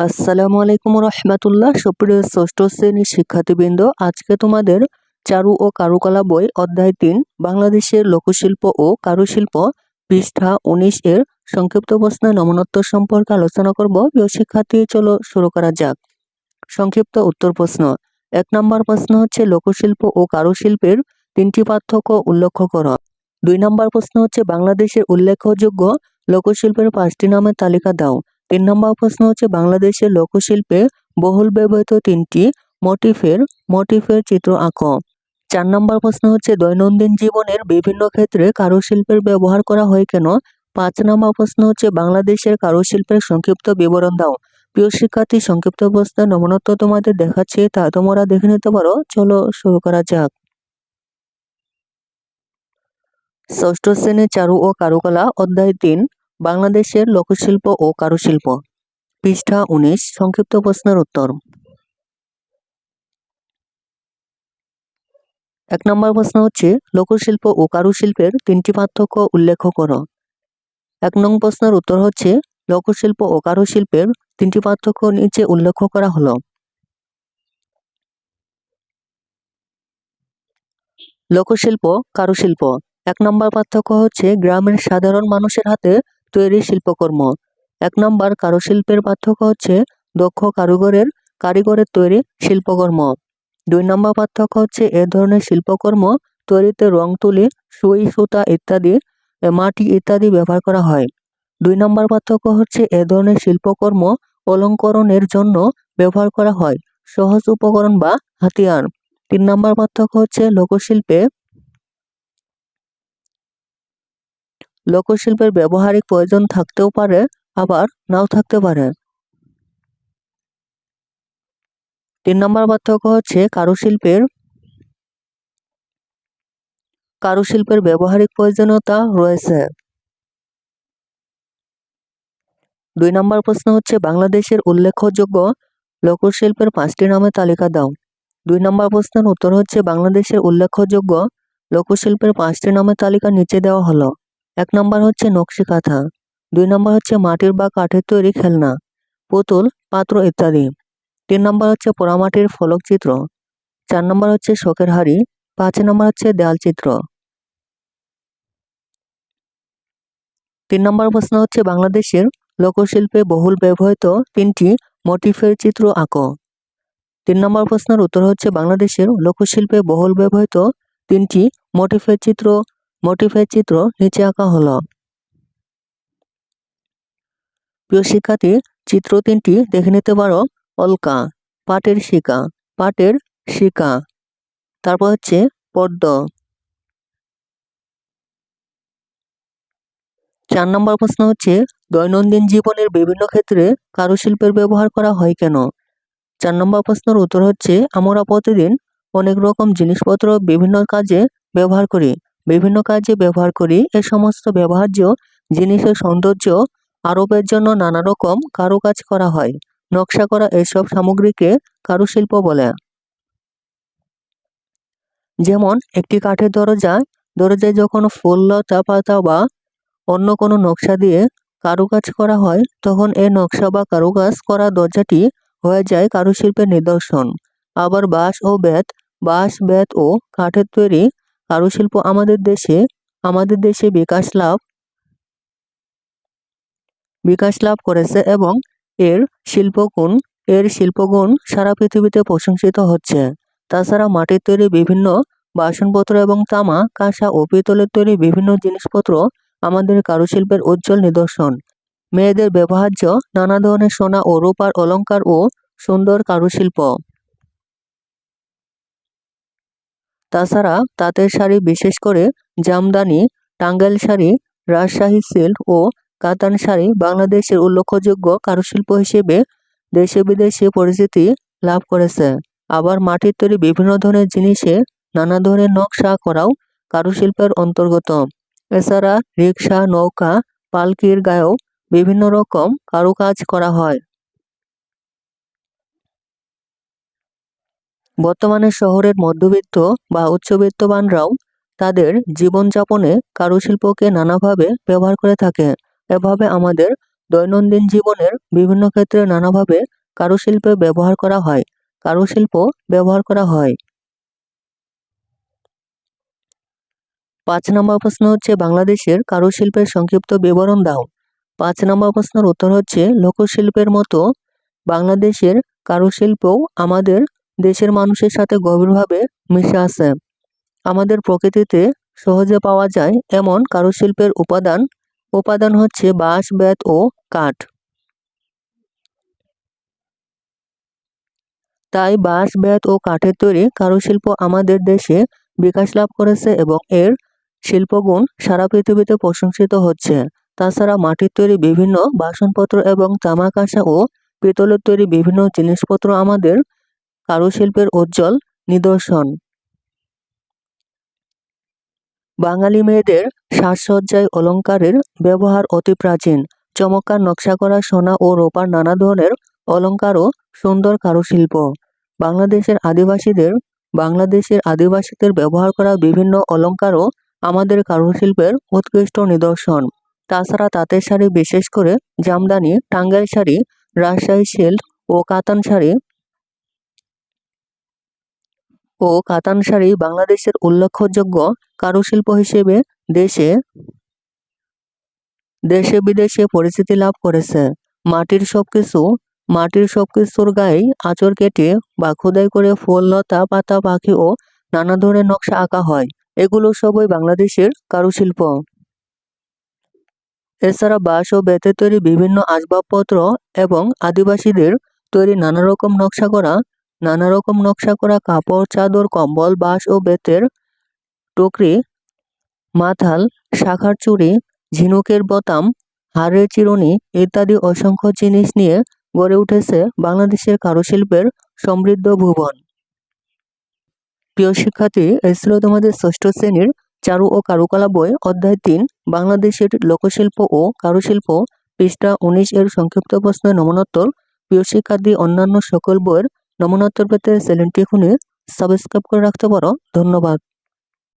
আসসালামু আলাইকুম রহমতুল্লাহ। সুপ্রিয় ষষ্ঠ শ্রেণির শিক্ষার্থীবৃন্দ, আজকে তোমাদের চারু ও কারুকলা বই অধ্যায় তিন, বাংলাদেশের লোকশিল্প ও কারুশিল্প পৃষ্ঠা উনিশ এর সংক্ষিপ্ত প্রশ্নের নমনোত্তর সম্পর্কে আলোচনা করব। প্রিয় শিক্ষার্থী, চলো শুরু করা যাক। সংক্ষিপ্ত উত্তর প্রশ্ন। এক নম্বর প্রশ্ন হচ্ছে, লোকশিল্প ও কারুশিল্পের তিনটি পার্থক্য উল্লেখ করো। দুই নম্বর প্রশ্ন হচ্ছে, বাংলাদেশের উল্লেখযোগ্য লোকশিল্পের পাঁচটি নামের তালিকা দাও। তিন নম্বর প্রশ্ন হচ্ছে, বাংলাদেশের লোকশিল্পে বহুল ব্যবহৃত তিনটি মোটিফের মোটিফের চিত্র আঁক। চার নম্বর প্রশ্ন হচ্ছে, দৈনন্দিন জীবনের বিভিন্ন ক্ষেত্রে কারুশিল্পের ব্যবহার করা হয় কেন? পাঁচ নম্বর প্রশ্ন হচ্ছে, বাংলাদেশের কারুশিল্পের সংক্ষিপ্ত বিবরণ দাও। প্রিয় শিক্ষার্থী, সংক্ষিপ্ত প্রশ্নের নমনত্ব তোমাদের দেখাচ্ছে, তা তোমরা দেখে নিতে পারো। চলো শুরু করা যাক। ষষ্ঠ শ্রেণির চারু ও কারুকলা অধ্যায় তিন বাংলাদেশের লোকশিল্প ও কারুশিল্প। পৃষ্ঠা উনিশ, সংক্ষিপ্ত প্রশ্নের উত্তর। এক নম্বর প্রশ্ন হচ্ছে, লোকশিল্প ও কারুশিল্পের তিনটি পার্থক্য উল্লেখ করো। এক নং প্রশ্নের উত্তর হচ্ছে, লোকশিল্প ও কারুশিল্পের তিনটি পার্থক্য নিচে উল্লেখ করা হলো। লোকশিল্প, কারুশিল্প। এক নম্বর পার্থক্য হচ্ছে, গ্রামের সাধারণ মানুষের হাতে তৈরি শিল্পকর্ম। এক নম্বর কারুশিল্পের পার্থক্য হচ্ছে দক্ষ কারিগরের কারিগরের তৈরি শিল্পকর্ম। দুই নম্বর পার্থক্য হচ্ছে এ ধরনের শিল্পকর্ম তৈরিতে রং তুলি, সুই, সুতা ইত্যাদি মাটি ইত্যাদি ব্যবহার করা হয়। দুই নম্বর পার্থক্য হচ্ছে এ ধরনের শিল্পকর্ম অলঙ্করণের জন্য ব্যবহার করা হয়, সহজ উপকরণ বা হাতিয়ার। তিন নম্বর পার্থক্য হচ্ছে লোকশিল্পে লোকশিল্পের ব্যবহারিক প্রয়োজন থাকতেও পারে, আবার নাও থাকতে পারে। তিন নম্বর পার্থক্য হচ্ছে কারুশিল্পের কারুশিল্পের ব্যবহারিক প্রয়োজনীয়তা রয়েছে। দুই নম্বর প্রশ্ন হচ্ছে, বাংলাদেশের উল্লেখযোগ্য লোকশিল্পের পাঁচটি নামের তালিকা দাও। দুই নম্বর প্রশ্নের উত্তর হচ্ছে, বাংলাদেশের উল্লেখযোগ্য লোকশিল্পের পাঁচটি নামের তালিকা নিচে দেওয়া হলো। এক নম্বর হচ্ছে নকশি কাঁথা, দুই নম্বর হচ্ছে মাটির বা কাঠের তৈরি খেলনা, পুতুল, পাত্র ইত্যাদি। তিন নম্বর হচ্ছে পোড়ামাটির ফলক চিত্র, চার নম্বর হচ্ছে শোকের হাড়ি, পাঁচ নম্বর হচ্ছে দেয়াল চিত্র। তিন নম্বর প্রশ্ন হচ্ছে বাংলাদেশের লোকশিল্পে বহুল ব্যবহৃত তিনটি মোটিফের চিত্র আঁক। তিন নম্বর প্রশ্নের উত্তর হচ্ছে বাংলাদেশের লোকশিল্পে বহুল ব্যবহৃত তিনটি মোটিফের চিত্র মোটিফের চিত্র নিচে আঁকা হলো। প্রিয় শিক্ষার্থী, চিত্র তিনটি দেখে নিতে পারো। অলকা, পাটের শিকা পাটের শিকা। তারপর হচ্ছে পদ্ম। চার নম্বর প্রশ্ন হচ্ছে, দৈনন্দিন জীবনের বিভিন্ন ক্ষেত্রে কারুশিল্পের ব্যবহার করা হয় কেন? চার নম্বর প্রশ্নের উত্তর হচ্ছে, আমরা প্রতিদিন অনেক রকম জিনিসপত্র বিভিন্ন কাজে ব্যবহার করি। বিভিন্ন কাজে ব্যবহার করি। এ সমস্ত ব্যবহার্য জিনিসের সৌন্দর্য আরোপের জন্য নানা রকম কারুকাজ করা হয়। নকশা করা এসব সামগ্রীকে কারুশিল্প বলে। যেমন, একটি কাঠের দরজা, দরজায় যখন ফুল, লতা পাতা বা অন্য কোনো নকশা দিয়ে কারুকাজ করা হয়, তখন এ নকশা বা কারুকাজ করা দরজাটি হয়ে যায় কারুশিল্পের নিদর্শন। আবার বাঁশ ও বেত, বাঁশ, বেত ও কাঠের তৈরি কারুশিল্প আমাদের দেশে আমাদের দেশে বিকাশ লাভ বিকাশ লাভ করেছে এবং এর শিল্পগুণ এর শিল্পগুণ সারা পৃথিবীতে প্রশংসিত হচ্ছে। তাছাড়া মাটির তৈরি বিভিন্ন বাসনপত্র এবং তামা, কাঁসা ও পিতলের তৈরি বিভিন্ন জিনিসপত্র আমাদের কারুশিল্পের উজ্জ্বল নিদর্শন। মেয়েদের ব্যবহার্য নানা ধরনের সোনা ও রূপার অলঙ্কার ও সুন্দর কারুশিল্প। তাছাড়া তাঁতের শাড়ি বিশেষ করে জামদানি, টাঙ্গাইল শাড়ি, রাজশাহী সিল্ক ও কাতান শাড়ি বাংলাদেশের উল্লেখযোগ্য কারুশিল্প হিসেবে দেশে বিদেশে পরিচিতি লাভ করেছে। আবার মাটির তৈরি বিভিন্ন ধরনের জিনিসে নানা ধরনের নকশা করাও কারুশিল্পের অন্তর্গত। এছাড়া রিক্সা নৌকা, পালকির গায়েও বিভিন্ন রকম কারুকাজ করা হয়। বর্তমানে শহরের মধ্যবিত্ত বা উচ্চবিত্তবানরাও তাদের জীবনযাপনে কারুশিল্পকে নানাভাবে ব্যবহার করে থাকে। এভাবে আমাদের দৈনন্দিন জীবনের বিভিন্ন ক্ষেত্রে নানাভাবে কারুশিল্পে ব্যবহার করা হয়। কারুশিল্প ব্যবহার করা হয়। পাঁচ নম্বর প্রশ্ন হচ্ছে বাংলাদেশের কারুশিল্পের সংক্ষিপ্ত বিবরণ দাও। পাঁচ নম্বর প্রশ্নের উত্তর হচ্ছে, লোকশিল্পের মতো বাংলাদেশের কারুশিল্পও আমাদের দেশের মানুষের সাথে গভীরভাবে মিশে আছে। আমাদের প্রকৃতিতে সহজে পাওয়া যায় এমন কারুশিল্পের উপাদান। উপাদান হচ্ছে বাঁশ, বেত ও কাঠ। তাই বাঁশ, বেত ও কাঠের তৈরি কারুশিল্প আমাদের দেশে বিকাশ লাভ করেছে এবং এর শিল্পগুণ সারা পৃথিবীতে প্রশংসিত হচ্ছে। তাছাড়া মাটির তৈরি বিভিন্ন বাসনপত্র এবং তামা কাঁসা ও পিতলের তৈরি বিভিন্ন জিনিসপত্র আমাদের কারুশিল্পের উজ্জ্বল নিদর্শন। বাঙালি মেয়েদের সাজসজ্জায় অলঙ্কারের ব্যবহার অতি প্রাচীন। চমৎকার নকশা করা সোনা ও রোপার নানা ধরনের অলঙ্কার ও সুন্দর কারুশিল্প। বাংলাদেশের আদিবাসীদের বাংলাদেশের আদিবাসীদের ব্যবহার করা বিভিন্ন অলঙ্কারও আমাদের কারুশিল্পের উৎকৃষ্ট নিদর্শন। তাছাড়া তাঁতের শাড়ি বিশেষ করে জামদানি, টাঙ্গাইল শাড়ি, রাজশাহী সিল্ক ও কাতান শাড়ি ও কাতান শাড়ি বাংলাদেশের উল্লেখযোগ্য কারুশিল্প হিসেবে দেশে দেশে বিদেশে পরিচিতি লাভ করেছে। মাটির সবকিছু, মাটির সবকিছুর গায়ে আঁচড় কেটে বা খোদাই করে ফুল, লতা, পাতা, পাখি ও নানা ধরনের নকশা আঁকা হয়। এগুলো সবই বাংলাদেশের কারুশিল্প। এছাড়া বাঁশ ও বেতের তৈরি বিভিন্ন আসবাবপত্র এবং আদিবাসীদের তৈরি নানা রকম নকশা করা নানা রকম নকশা করা কাপড়, চাদর, কম্বল, বাঁশ ও বেতের টুকরি, মাথাল, শাখার চুড়ি, ঝিনুকের বোতাম, হাড়ের চিরুনি ইত্যাদি অসংখ্য জিনিস নিয়ে গড়ে উঠেছে বাংলাদেশের কারুশিল্পের সমৃদ্ধ ভুবন। প্রিয় শিক্ষার্থী, এই ছিল তোমাদের ষষ্ঠ শ্রেণির চারু ও কারুকলা বই, অধ্যায় তিন, বাংলাদেশের লোকশিল্প ও কারুশিল্প, পৃষ্ঠা উনিশ এর সংক্ষিপ্ত প্রশ্নের নমনোত্তর। প্রিয় শিক্ষার্থী, অন্যান্য সকল বইয়ের নমনোত্তর পেতে চ্যানেলটি এখনই সাবস্ক্রাইব করে রাখতে পারো। ধন্যবাদ।